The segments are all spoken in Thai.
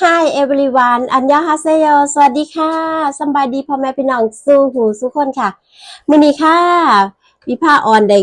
Hi everyone อันยาฮาเซโยสวัสดีค่ะสบายดีพ่อแม่พี่น้องสู้หูสู้คนค่ะมื้อนี้ค่ะวิภาออนได้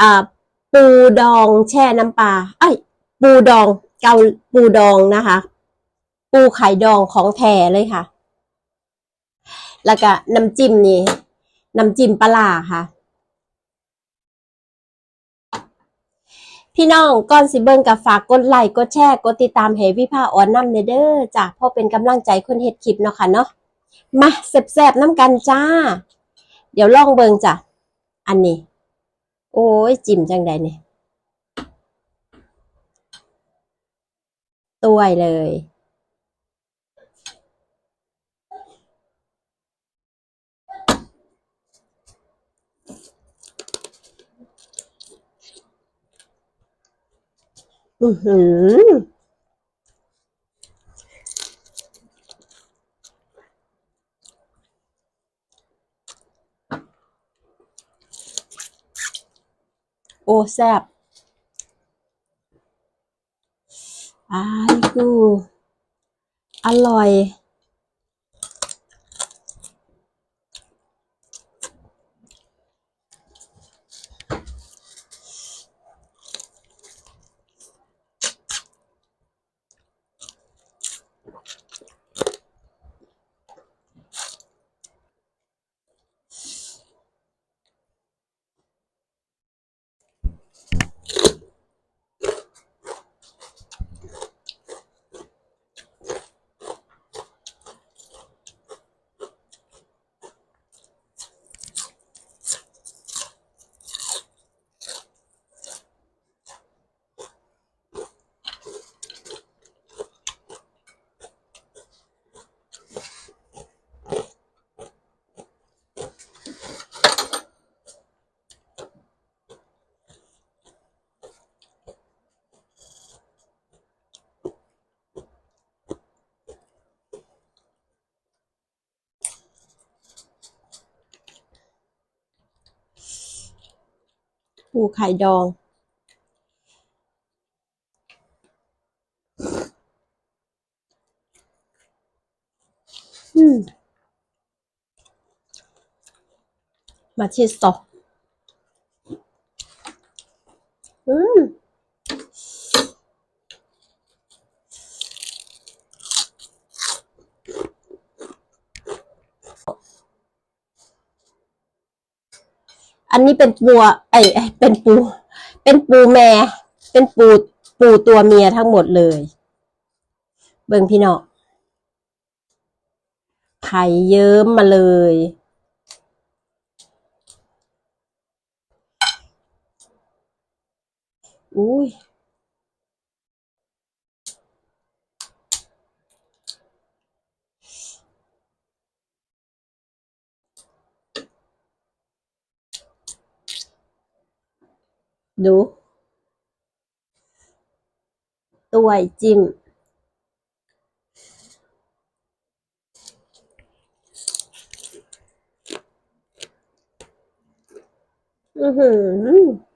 อ่าปูดองแช่น้ำปลาเอ้ปูดองเกาปูดองนะคะ ปูไข่ดองของแท้เลยค่ะ แล้วก็น้ำจิ้มนี่น้ำจิ้มปลาร้าค่ะ พี่น้องก่อนสิเบิ่งกับฝากกดไลค์กดแชร์กดติดตามเฮวิภาออนนำเด้อจ้ะเพราะเป็นกำลังใจคนเฮ็ดคลิปเนาะค่ะเนาะมาแซ่บๆน้ำกันจ้า เดี๋ยวลองเบิ่งจ้ะอันนี้ โอ้ยจิ้มจังใดเนี่ยตัวเลย อือหือโอ้แซบอายกู อร่อย ปูไข่ดองอืมมาที่ อันนี้เป็นปัวไอยเอ้ยเป็นปู เป็นปูแม่ เป็นปูปูตัวเมียทั้งหมดเลย เบิ่งพี่น้องไข่เยิ้มมาเลยอุ้ย ดูตัวจิ้มอือหือ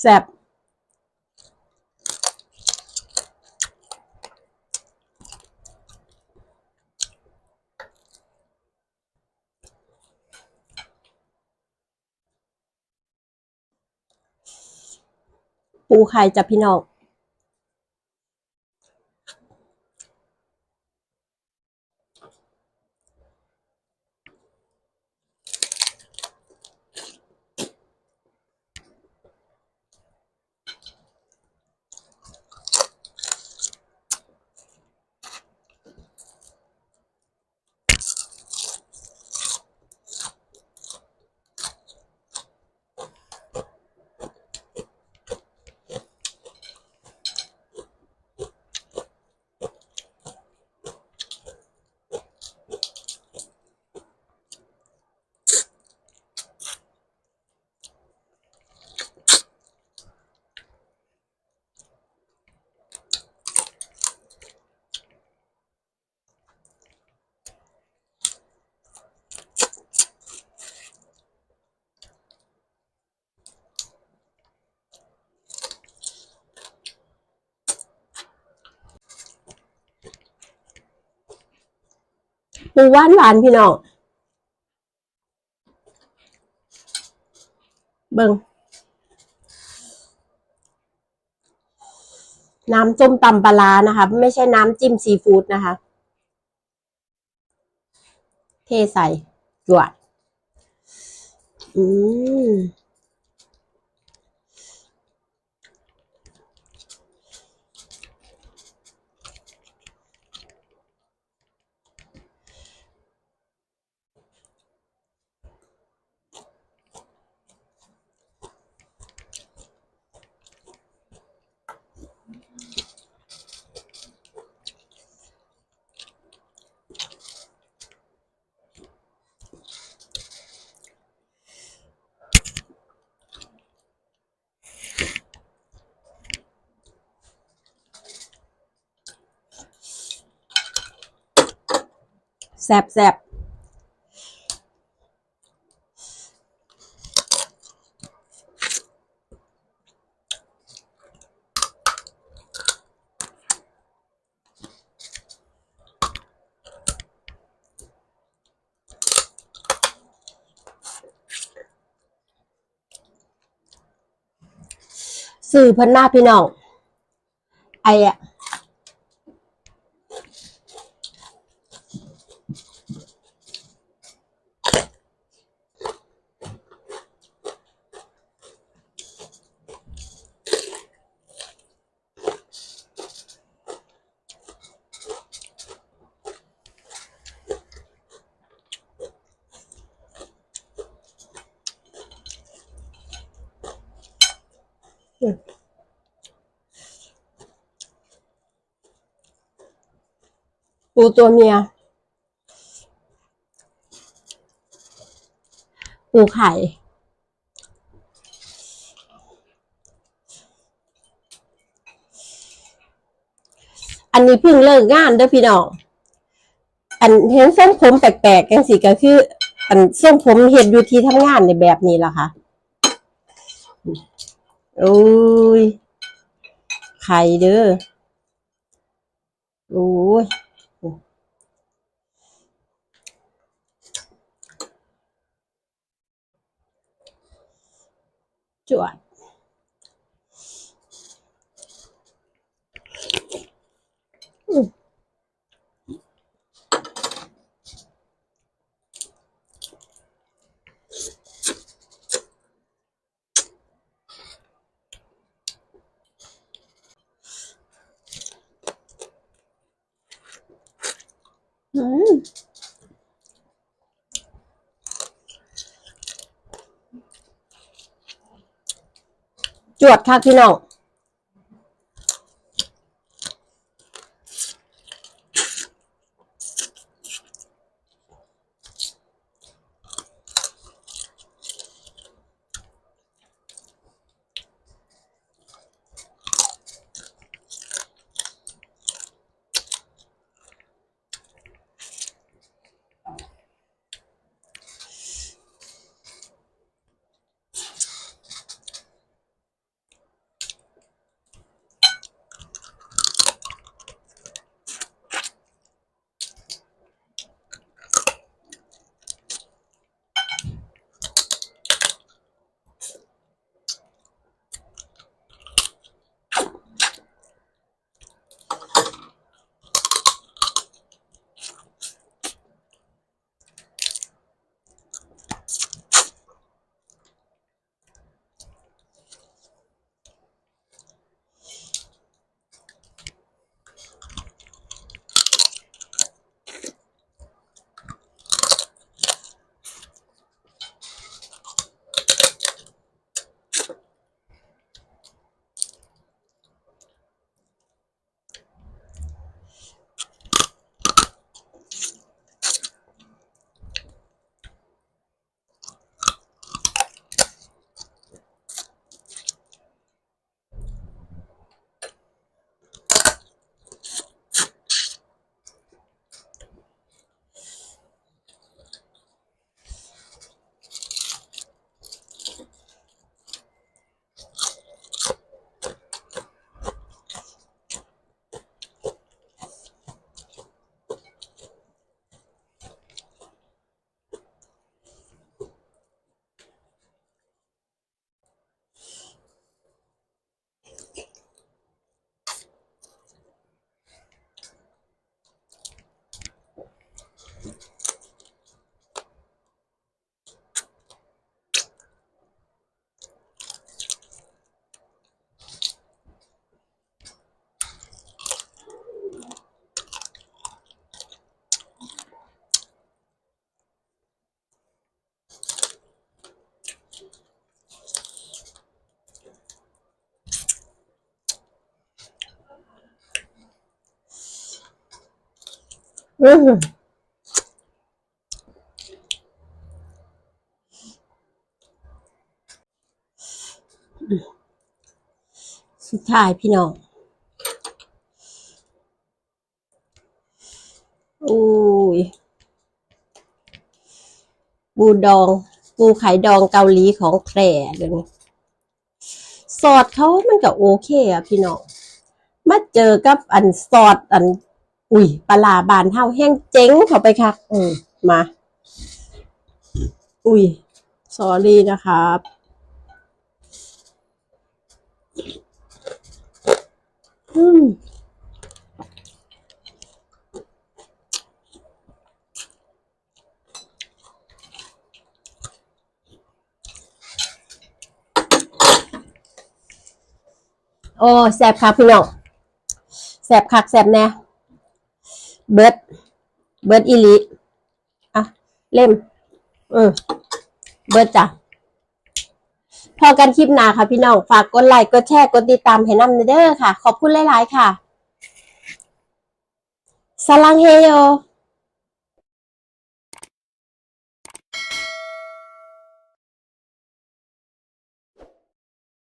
แซ่บปูไข่จ้ะพี่น้อง ปูหวานหวานพี่น้องเบิงน้ำส้มตำปลานะคะ ไม่ใช่น้ำจิ้มซีฟู้ดนะคะ เทใส่จวดอืม แซบแซบสื่อเพิ่นมาพี่น้องไอ้อะ ปูตัวเมีย ปูไข่ อันนี้เพิ่งเลิกงานเด้อพี่น้อง อันเห็นส้มผมแปลกๆกันสิก็คือ อันเส้มผมเห็ดอยู่ที่ทำงานในแบบนี้ล่ะค่ะ โอ้ย ไข่เด้อ โอ้ยจวดอืมอืม จวดค่ะพี่น้อง สุดท้ายพี่น้อง อุ้ย ปูดอง ปูไข่ดองเกาหลีของแท้เดี๋ยวนี้ซอสเขามันก็โอเคอะพี่น้อง มาเจอกับอันซอสอัน อุ้ยปลาบานเฮาแห้งเจ๊งเข้าไปค่ะอืมมา อุ้ยสอรี่นะครับอืมโอ้แสบคักพี่น้องแสบคักแสบแน่ เบิร์ดเบิร์ดอิลิอะ เล่ม อืมเบิร์ดจ้ะพอกันคลิปหน้าค่ะพี่น้อง ฝากกดไลค์ กดแชร์ กดติดตามให้น้ำเด้อค่ะ ขอบคุณหลาย ๆ ค่ะสลังเฮโย